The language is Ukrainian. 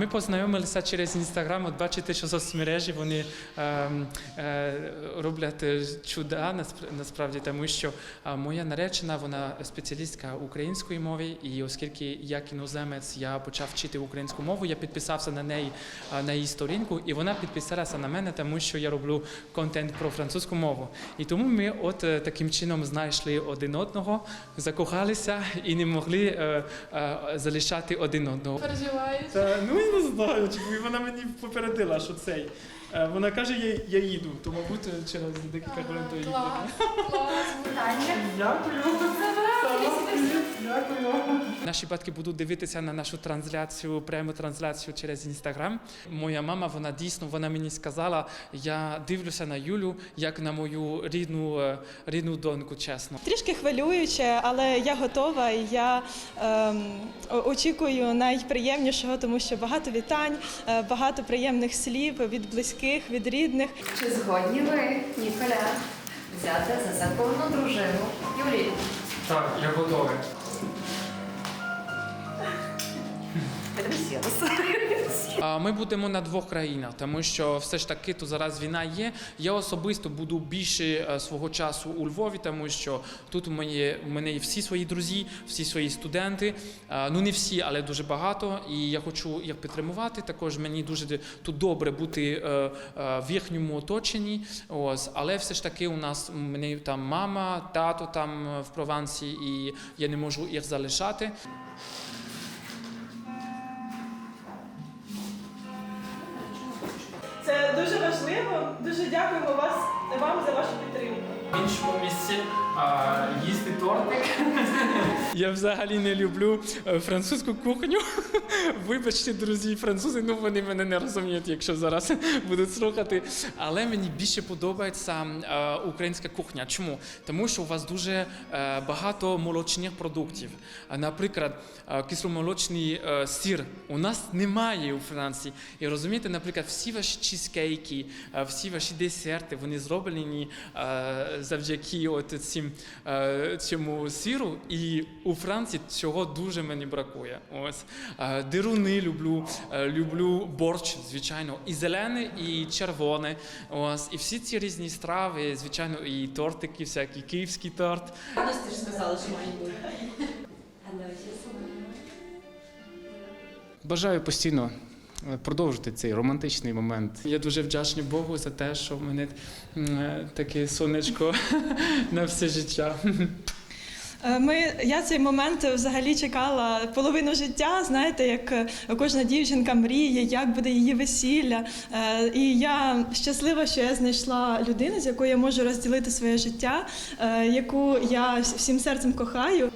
Ми познайомилися через інстаграм. От бачите, що соцмережі вони е, е, роблять е, чуда насправді, тому що е, моя наречена вона спеціалістка української мови, і оскільки як іноземець я почав вчити українську мову, я підписався на неї е, на її сторінку, і вона підписалася на мене, тому що я роблю контент про французьку мову. І тому ми от таким чином знайшли один одного, закохалися і не могли е, е, залишати один одного. Переживаєш? Та, ну я не знаю, чи вона мені попередила, що цей. Е, Вона каже, я, я їду, то мабуть через декілька хвилин то їду. Клас, клас. Дякую. Дякую. Наші батьки будуть дивитися на нашу трансляцію, пряму трансляцію через інстаграм. Моя мама, вона дійсно вона мені сказала, я дивлюся на Юлю як на мою рідну, е, рідну доньку, чесно. Трішки хвилююче, але я готова і я ем, очікую найприємнішого, тому що багато вітань, е, багато приємних слів від близьких, від рідних. Чи згодні ви, Ніколя, взяти за законну дружину Юлію? Так, я готовий. Ми будемо на двох країнах, тому що все ж таки тут зараз війна є. Я особисто буду більше е, свого часу у Львові, тому що тут у мене, у мене всі свої друзі, всі свої студенти. Ну не всі, але дуже багато. І я хочу їх підтримувати. Також мені дуже тут добре бути е, е, в їхньому оточенні. Ось, але все ж таки у нас у мене там мама, тато там в Провансі, і я не можу їх залишати. Важливо. Дуже дякуємо вас вам за вашу підтримку. В іншому місці а, їсти тортик. Я взагалі не люблю е, французьку кухню. Вибачте, друзі, французи, ну вони мене не розуміють, якщо зараз будуть слухати. Але мені більше подобається е, українська кухня. Чому? Тому що у вас дуже е, багато молочних продуктів. Наприклад, кисломолочний сир у нас немає у Франції. І розумієте, наприклад, всі ваші чізкейки, е, всі ваші десерти, вони зроблені завдяки от цим, е, цьому сиру. І у Франції цього дуже мені бракує. Ось Е, дируни люблю, е, люблю борщ, звичайно, і зелене, і червоне. Ось, і всі ці різні страви, звичайно, і тортики, всякі київський торт. Ти ж сказала, що має бути. Бажаю постійно продовжити цей романтичний момент. Я дуже вдячний Богу за те, що в мене е, таке сонечко на все життя. Е, Ми, я цей момент взагалі чекала половину життя. Знаєте, як е, кожна дівчинка мріє, як буде її весілля. Е, І я щаслива, що я знайшла людину, з якою я можу розділити своє життя, е, яку я всім серцем кохаю.